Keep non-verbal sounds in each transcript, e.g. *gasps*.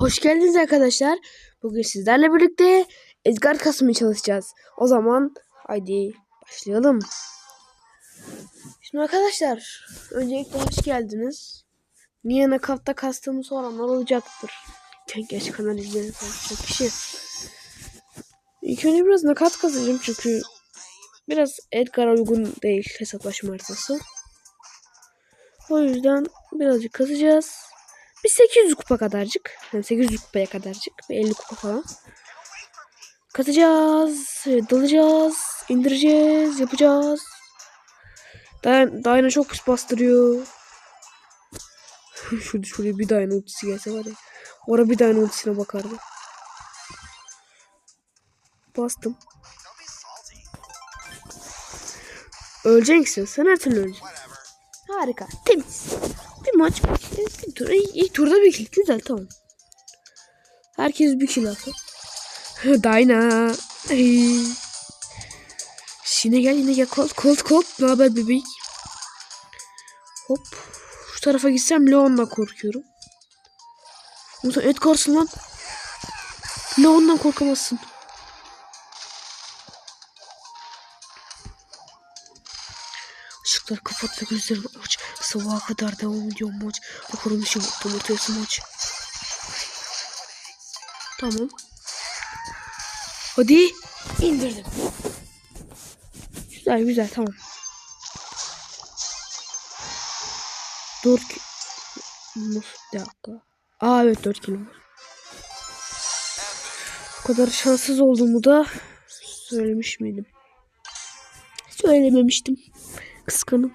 Hoş geldiniz arkadaşlar. Bugün sizlerle birlikte Edgar kasmaya çalışacağız. O zaman haydi başlayalım. Şimdi arkadaşlar öncelikle hoş geldiniz. Niye nakavta kastığımı soranlar olacaktır. Geç kanal izleyen çok kişi. İlk önce biraz nakat kazacağım çünkü biraz Edgar'a uygun değil hesaplaşma haritası. O yüzden birazcık kazacağız. Bir 800 kupa kadarcık. Yani 800 kupaya kadarcık. Bir 50 kupa falan. Katacağız. Dalacağız. indireceğiz. Yapacağız. Dayan, Dayana çok pis bastırıyor. Şurada şuraya bir Dayana ultisi gelse var ya. Orada bir Dayana ultisine bakardı. Bastım. Öleceksin. Sen her türlü öleceksin. Harika. Temiz. Bir maç. Bir tur. İlk, ilk turda bir kill. Güzel tamam. Herkes bir kill alsın. *laughs* Dayna. Ay. Yine gel yine gel. Kolt kolt kolt. Ne haber bebek? Hop. Şu tarafa gitsem Leon'dan korkuyorum. Musa Edgar'sın lan. Leon'dan korkamazsın. Işıkları kapat ve gözlerimi aç. Sabaha kadar devam ediyor maç. Bakalım işim tam ortası maç. Tamam. Hadi. indirdim. Güzel güzel tamam. Dur. ki- Nasıl bir dakika. Aa evet 4 kilo. Bu kadar şanssız olduğumu da söylemiş miydim? Söylememiştim. Kıskanım.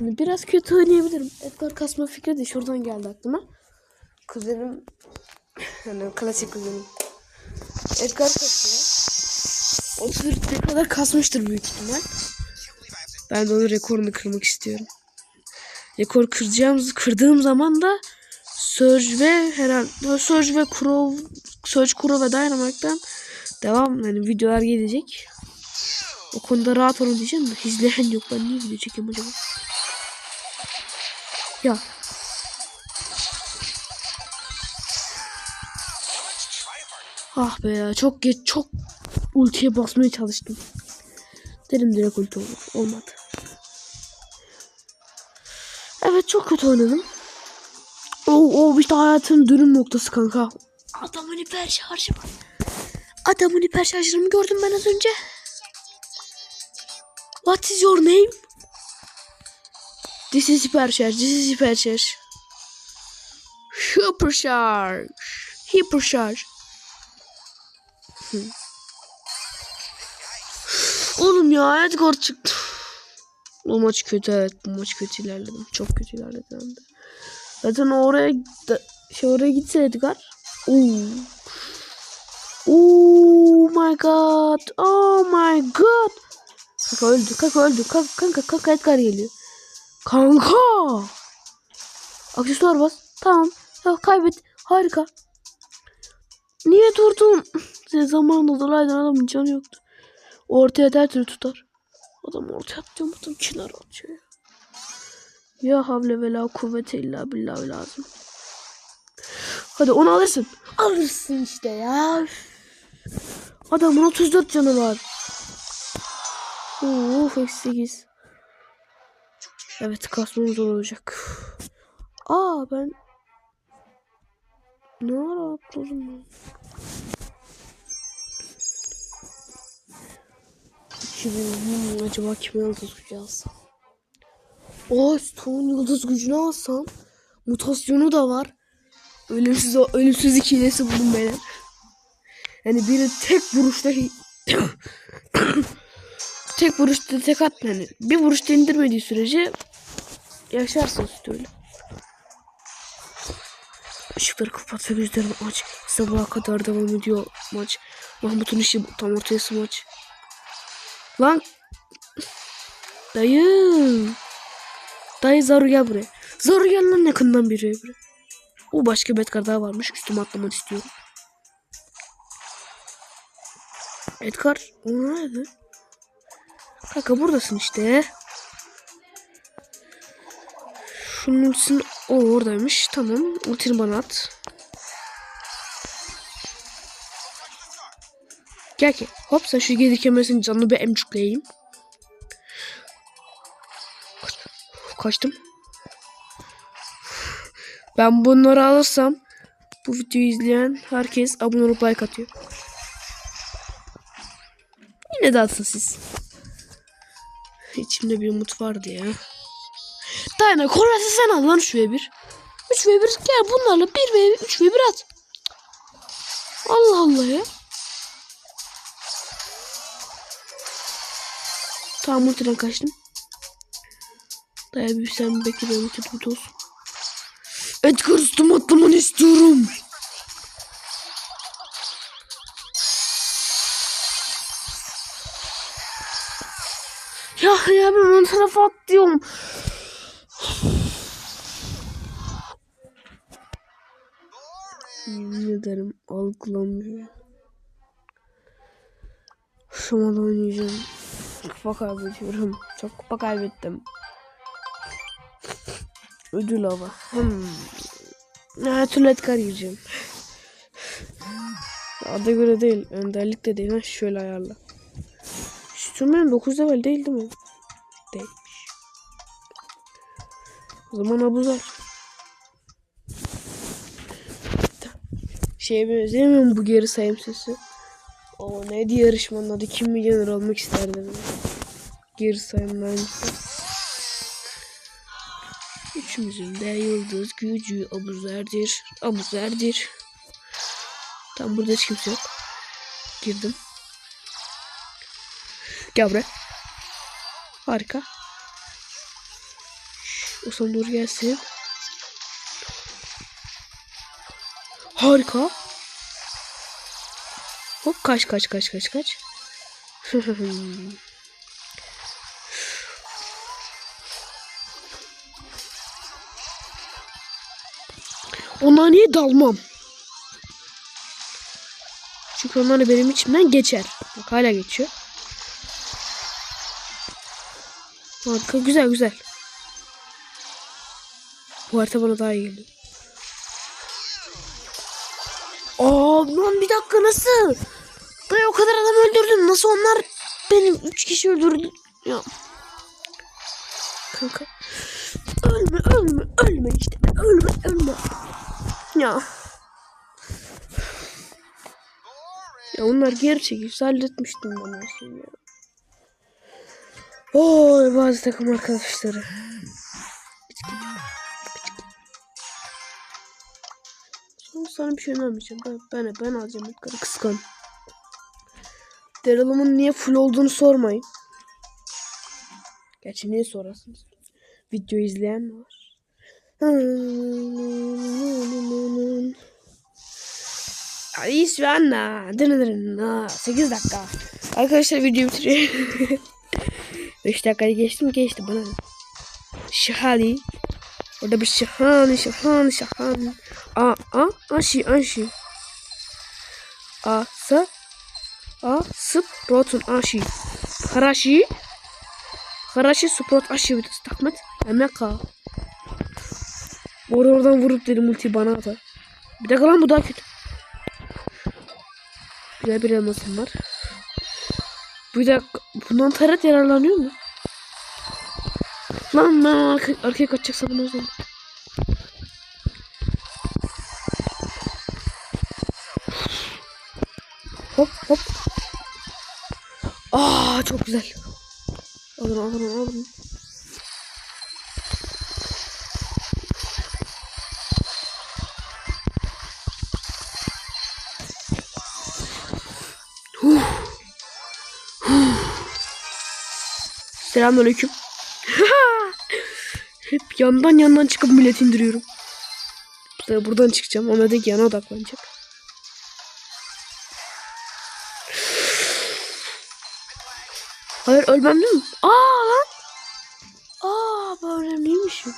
Yani biraz kötü oynayabilirim. Edgar kasma fikri de şuradan geldi aklıma. Kuzenim yani klasik kuzenim. Edgar kasıyor. 30 ne kadar kasmıştır büyük ihtimal. Ben de onun rekorunu kırmak istiyorum. Rekor kıracağım, kırdığım zaman da Surge ve herhalde Surge ve Crow, Surge Crow ve Dynamite'dan devam yani videolar gelecek. O konuda rahat olun diyeceğim de izleyen yok. Ben niye video çekeyim acaba? Ya. Ah be ya çok geç çok ultiye basmaya çalıştım. Dedim direkt ulti olur. Olmadı. Evet çok kötü oynadım. O, o işte hayatın dönüm noktası kanka. Adamın hiper şarjı var. Adamın hiper şarjını gördüm ben az önce. What is your name? This is Hypercharge. This is Hypercharge. Hypercharge. Hypercharge. Hı. Oğlum ya Edgar çıktı. Bu maç kötü evet. Bu maç kötü ilerledim. Çok kötü ilerledim. Zaten oraya şey oraya gitse Edgar. Oo. Oh my god. Oh my god. Kanka öldü. Kanka öldü. Kanka kanka, kanka Edgar geliyor. Kanka. Aksesuar bas. Tamam. Ya kaybet. Harika. Niye durdun? *laughs* Zamanında dolaydın adamın canı yoktu. Ortaya her türlü tutar. Adam ortaya atıyor adam kenara atıyor ya. Havle ve la kuvvete illa billah lazım. Hadi onu alırsın. Alırsın işte ya. Adamın 34 canı var. Uf eksi 8. Evet kasmam zor olacak. Aa ben ne ara atladım? Şimdi hmm, acaba kime yıldız gücü alsam? Aa Stone yıldız gücünü alsam mutasyonu da var. Ölümsüz ölümsüz ikilisi buldum beni. Yani biri tek vuruşta *coughs* tek vuruşta tek at yani bir vuruşta indirmediği sürece yaşarsın üstüyle. Işıkları kapat ve gözlerini aç. Sabaha kadar devam ediyor maç. Mahmut'un işi tam ortası maç. Lan. Dayı. Dayı Zaru gel buraya. Zaru gel lan yakından biri buraya. O başka bir Edgar daha varmış. Üstüme atlamak istiyorum. Edgar. O nerede? Kanka buradasın işte. Şunun o oradaymış. Tamam. Ultini bana at. Gel ki. Hop sen şu gezi kemersin canını bir emcükleyeyim. Kaç- Kaçtım. Ben bunları alırsam bu videoyu izleyen herkes abone olup like atıyor. Yine de atın siz. İçimde bir umut vardı ya. Dayana Korvet'i sen al lan 3v1. 3v1 gel bunlarla 1v 3v1 at. Allah Allah ya. Tamam ultiden kaçtım. Daya bir sen bekle kötü kötü olsun. Edgar üstüme atlamanı istiyorum. Ya ya ben ön tarafa atlıyorum. Yemin ederim algılamıyor. Şamada oynayacağım. Kupa kaybediyorum. Çok kupa kaybettim. Ödül hava. Hmm. Türlü Edgar yiyeceğim. Adı göre değil. Önderlik de değil. Ha, şöyle ayarla. Sütürmen 9 level değil değil mi? Değilmiş. O zaman abuzar. Şeye benzemiyor mu bu geri sayım sesi? O neydi yarışmanın adı? Kim milyoner olmak isterdi? Geri sayımlar Üçümüzün de yıldız gücü abuzerdir. Abuzerdir. Tam burada hiç kimse yok. Girdim. Gel buraya. Harika. O son doğru gelsin. Harika. Hop kaç kaç kaç kaç kaç. *laughs* Ona niye dalmam? Çünkü onlar da benim içimden geçer. Bak hala geçiyor. Harika güzel güzel. Bu harita bana daha iyi geldi. Aa bir dakika nasıl? Dayı o kadar adam öldürdüm. Nasıl onlar benim üç kişi öldürdü? Ya. Kanka. Ölme ölme ölme işte. Ölme ölme. Ya. Ya onlar geri çekilse halletmiştim ben ya. Oy bazı takım arkadaşları. Sonra sana bir şey önermeyeceğim. Ben, ben, ben alacağım yukarı kıskan. Daryl'ımın niye full olduğunu sormayın. Gerçi niye sorasınız? Video izleyen mi var? Ay şu anda. 8 dakika. Arkadaşlar video bitiriyor. *laughs* 5 dakikayı geçtim geçti bana. Şahali. Orada bir şahane şahane şahane. A a aşi aşi. A sa a sprotun aşi. Harashi. Harashi sprot aşi bir takmet. Emeka. Or oradan vurup dedim multi bana atar. Bir dakika lan bu daha kötü. Güzel bir elmasım var. Bir dakika. Bundan taret yararlanıyor mu? Lan ben arka, arkaya kaçacak sandım o. Hop hop. Aa çok güzel. Alın alın alın. Selamünaleyküm. Yandan yandan çıkıp millet indiriyorum. Buradan çıkacağım. Ona da yana odaklanacak. Hayır ölmem değil mi? Aa lan. Aa ben önemliymişim.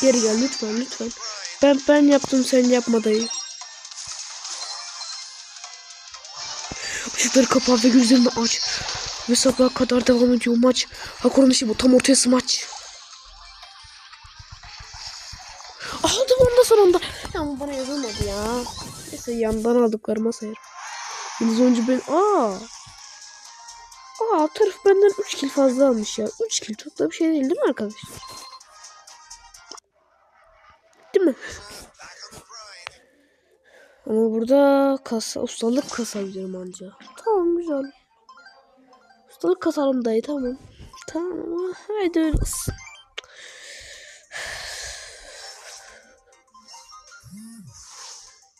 Geri gel lütfen lütfen. Ben ben yaptım sen yapma dayı. Işıkları kapat ve gözlerini aç. Ve sabaha kadar devam ediyor maç. Hakorun işi bu tam ortaya maç. Ama bana yazılmadı ya. Neyse yandan aldıklarıma sayarım. Yıldız önce ben... Aa! Aa taraf benden 3 kill fazla almış ya. 3 kill çok da bir şey değil değil mi arkadaşlar? Değil mi? Ama burada kasa, ustalık kasabilirim anca. Tamam güzel. Ustalık kasalım dayı tamam. Tamam haydi öyle.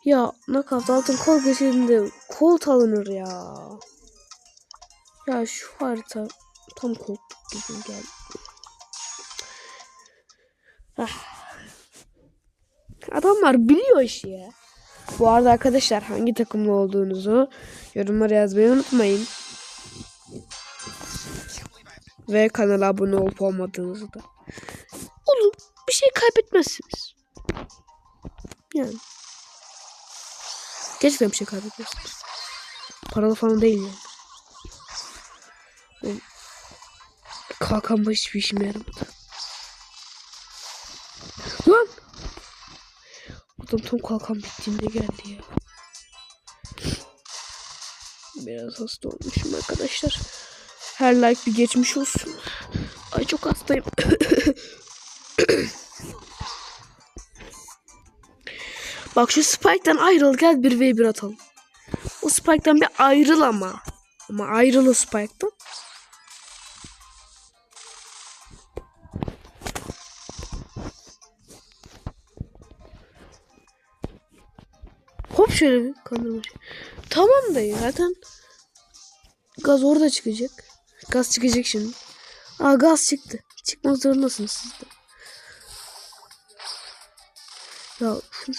Ya nakavt altın kol geçirdiğinde kolt alınır ya. Ya şu harita tam koltuk gibi geldi. Ah. Adamlar biliyor işi ya. Bu arada arkadaşlar hangi takımlı olduğunuzu yorumlara yazmayı unutmayın. Ve kanala abone olup olmadığınızı da. Oğlum bir şey kaybetmezsiniz. Yani. Gerçekten bir şey kaybetmezsiniz. Paralı falan değil yani. Oğlum, Kalkan başı hiçbir işime yaramadı. Lan! Adam tam kalkan bittiğinde geldi ya. Biraz hasta olmuşum arkadaşlar. Her like bir geçmiş olsun. Ay çok hastayım. *coughs* Bak şu Spike'dan ayrıl gel bir v 1 atalım. O Spike'dan bir ayrıl ama. Ama ayrıl o Spike'dan. Hop şöyle bir kandırma. Tamam dayı zaten gaz orada çıkacak. Gaz çıkacak şimdi. Aa gaz çıktı. Çıkmak zorundasınız siz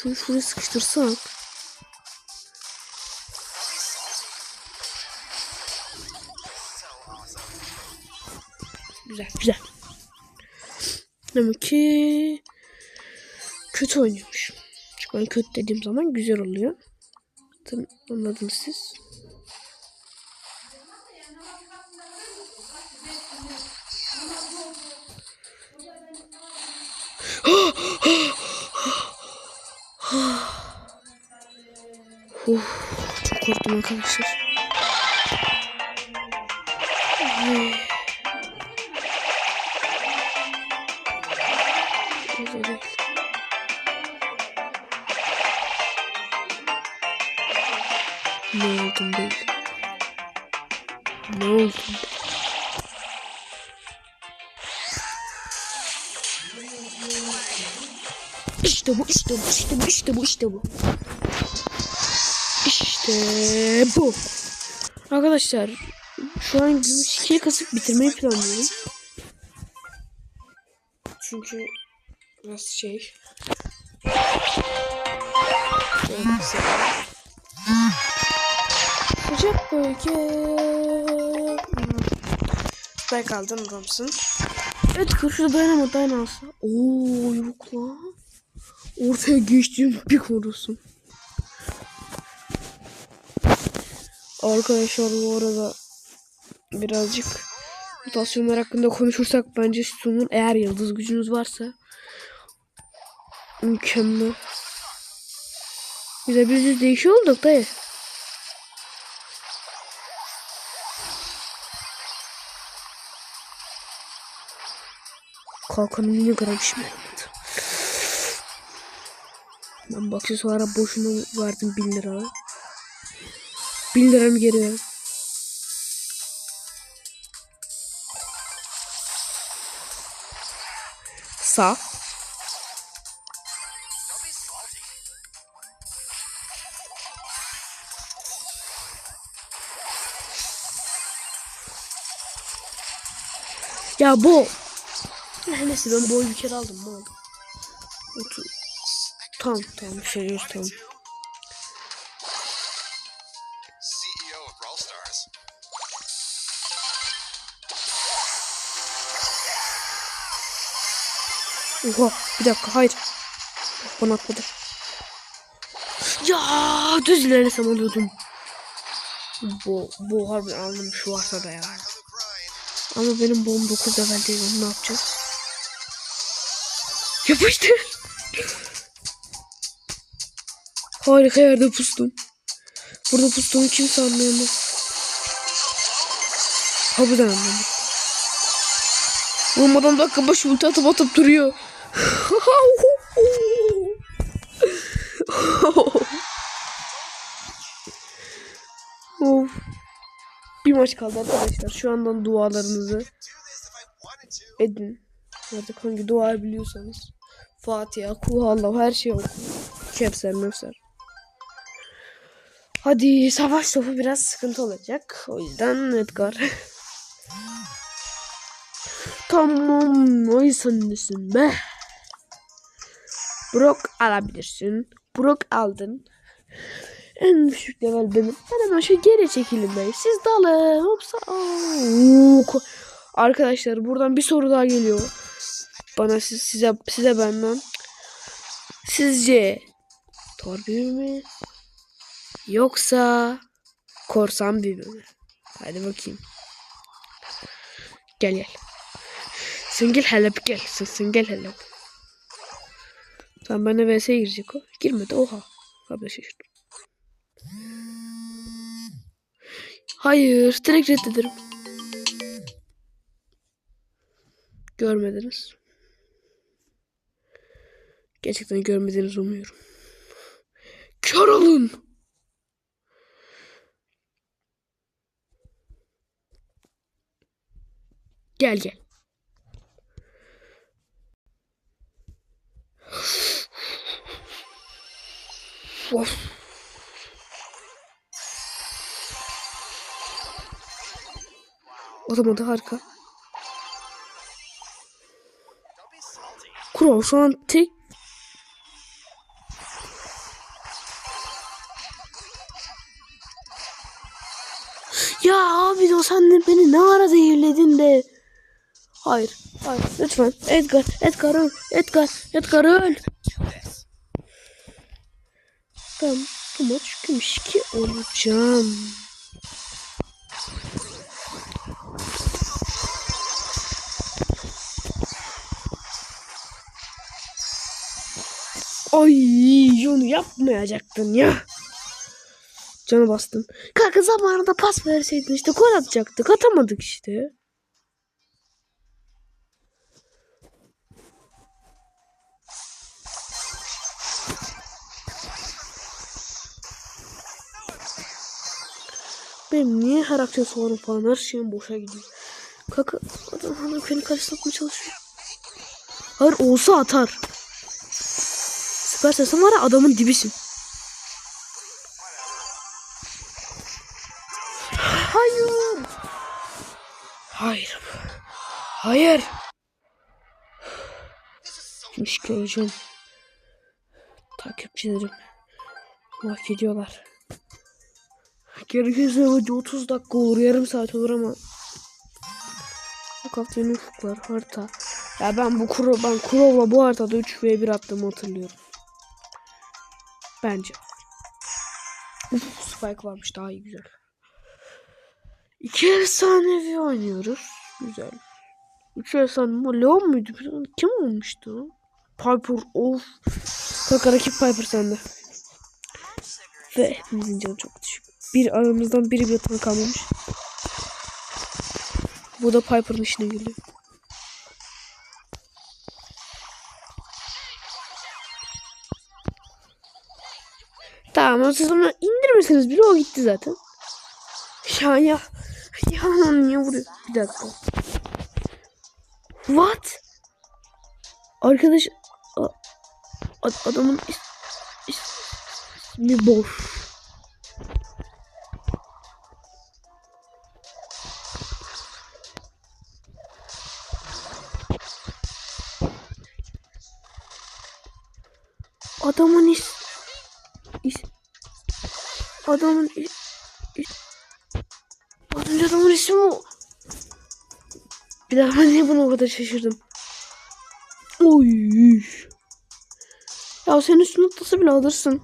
şunu, şuraya sıkıştırsak. Güzel güzel. Demek ki kötü oynuyormuş. Çünkü ben kötü dediğim zaman güzel oluyor. Zaten anladınız siz. *gasps* Uf, çok korktum arkadaşlar. Ay. Güzel değil. Ne oldum değil. İşte bu, işte bu, işte bu, işte bu, işte bu. İşte bu. Arkadaşlar şu an gümüş ikiye kasıp bitirmeyi planlıyorum. Çünkü biraz şey. Sıcak bölge. Spike aldın adamsın. Evet kırışıda dayanama dayanamazsa. Oo yok lan. Ortaya geçtiğim bir korusun. Arkadaşlar bu arada birazcık mutasyonlar hakkında konuşursak bence sunun eğer yıldız gücünüz varsa mükemmel. Bize biz değişiyor olduk dayı. Kalkanım yine gram yaramadı. Ben bu aksesuara boşuna verdim 1000 lira. 1000 liram geri ver. Sağ. Ya bu. Neyse ben bu bir kere aldım. Mal. 30. Tamam tamam yok tamam. Oha bir dakika hayır. Bana atladı. Ya düz ilerlesem alıyordum. Bu, bu harbi aldım şu varsa da ya. Ama benim bom 9 level değil onu ne yapacağız? Yapıştır. Harika yerde pustum. Burada pustuğumu kimse anlayamaz. Harbiden anlamaz. Vurmadan dakika başı ulti atıp atıp duruyor. *laughs* of. Bir maç kaldı arkadaşlar. Şu andan dualarınızı edin. Artık hangi dua biliyorsanız. Fatiha, Kuhallah her şey okuyun. Kevser, mevser. Hadi savaş topu biraz sıkıntı olacak. O yüzden Edgar. *laughs* tamam. Ay sen nesin be. Brock alabilirsin. Brock aldın. En düşük level benim. Ben hemen şu geri çekilin bey. Siz dalın. Hopsa. Arkadaşlar buradan bir soru daha geliyor. Bana siz, size size benden. Sizce büyü mü? Yoksa korsan büyü mü? Hadi bakayım. Gel gel. Sen gel hele bir gel. Sen, sen gel hele. Tamam benimle vs'ye girecek o. Girmedi oha. Abi şaşırdım. Hayır. Direkt reddederim. Görmediniz. Gerçekten görmediğinizi umuyorum. Kör olun. Gel gel. Of. Zaman da harika. Kuro şu an tek Ya abi o sen de beni ne ara zehirledin de. Hayır. Hayır. Lütfen. Edgar. Edgar öl. Edgar. Edgar öl. Ben bu maç gümüş ki olacağım. Ay onu yapmayacaktın ya. Canı bastım. Kanka zamanında pas verseydin işte gol atacaktık. Atamadık işte. Benim niye her aksesuarım falan her şeyim boşa gidiyor. Kanka adam hani beni karşılatmaya çalışıyor. Hayır olsa atar. Süper sen var ya adamın dibisin. Hayır. Hayır. Hayır. Şimdi olacağım. Takipçilerim. Hak ediyorlar. Gerekirse önce 30 dakika olur, yarım saat olur ama bu haftanın ufuklar harita. Ya ben bu kuro ben Kurov'la bu haritada 3 v 1 attığımı hatırlıyorum. Bence. Uf, Spike varmış daha iyi güzel. İki efsanevi oynuyoruz. Güzel. Üç efsane? Leon muydu? Kim olmuştu? Piper of. Kanka rakip Piper sende. Ve hepimizin canı çok düşük. Bir aramızdan biri bile tanı kalmamış. Bu da Piper'ın işine geliyor. Tamam siz onu indirmeseniz bile o gitti zaten. Ya ya. Ya niye vuruyor? Bir dakika. What? Arkadaş adamın ismi boş. Adamın is, is adamın is, is Az önce adamın ismi o. Bir daha ben niye buna o kadar şaşırdım? Oy. Ya sen üstüne atlasa bile alırsın.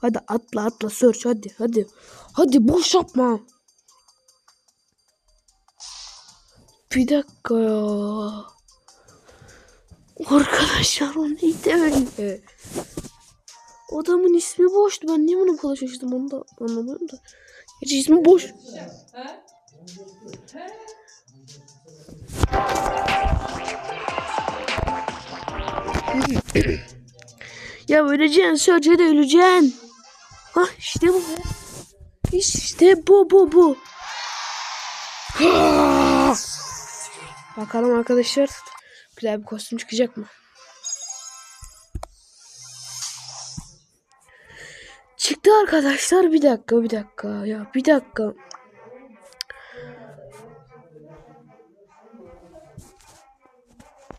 Hadi atla atla search hadi hadi. Hadi boş yapma. Bir dakika ya. Arkadaşlar o neydi öyle? Adamın ismi boştu. Ben niye bunu şaşırdım onu da anlamıyorum da. Gerçi ismi boş. ya öleceksin sadece de öleceksin. Hah işte bu. İşte bu bu bu. *gasps* Bakalım arkadaşlar. Güzel bir kostüm çıkacak mı? Çıktı arkadaşlar. Bir dakika bir dakika. Ya bir dakika.